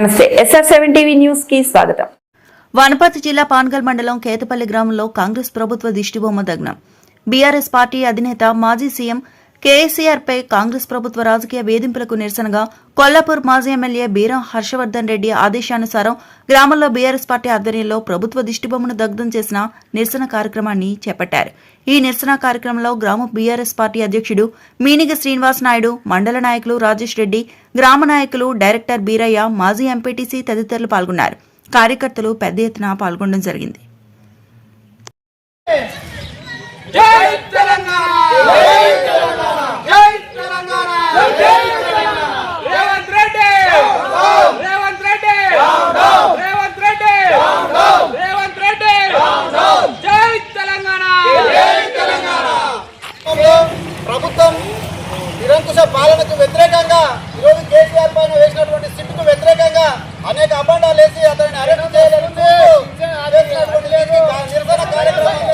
నమస్తే. SR seven TV న్యూస్కి స్వాగతం. వనపర్తి జిల్లా పాన్గల్ మండలం కేతపల్లి గ్రామంలో కాంగ్రెస్ ప్రభుత్వ దిష్టిబొమ్మ దగ్నం. బీఆర్ఎస్ పార్టీ అధినేత మాజీ సీఎం కేసీఆర్పై కాంగ్రెస్ ప్రభుత్వ రాజకీయ వేధింపులకు నిరసనగా కొల్లాపూర్ మాజీ ఎమ్మెల్యే బీరం హర్షవర్ధన్ రెడ్డి ఆదేశానుసారం గ్రామంలో బీఆర్ఎస్ పార్టీ ఆధ్వర్యంలో ప్రభుత్వ దిష్టిబొమ్మను దగ్ధం చేసిన నిరసన కార్యక్రమాన్ని చేపట్టారు. ఈ నిరసన కార్యక్రమంలో గ్రామ బీఆర్ఎస్ పార్టీ అధ్యక్షుడు మీనిగ శ్రీనివాస్ నాయుడు మండల నాయకులు రాజేష్ రెడ్డి గ్రామ నాయకులు డైరెక్టర్ బీరయ్య మాజీ ఎంపీటీసీ తదితరులు పాల్గొన్నారు. కార్యకర్తలు పెద్ద ఎత్తున పాల్గొనడం జరిగింది. పాలనకు వ్యతిరేకంగా ఈరోజు కేసీఆర్ పైన వేసినటువంటి సిట్టుకు వ్యతిరేకంగా అనేక అబండాలు వేసి అతన్ని అరెస్ట్ చేయాలని నిరసన కార్యక్రమం.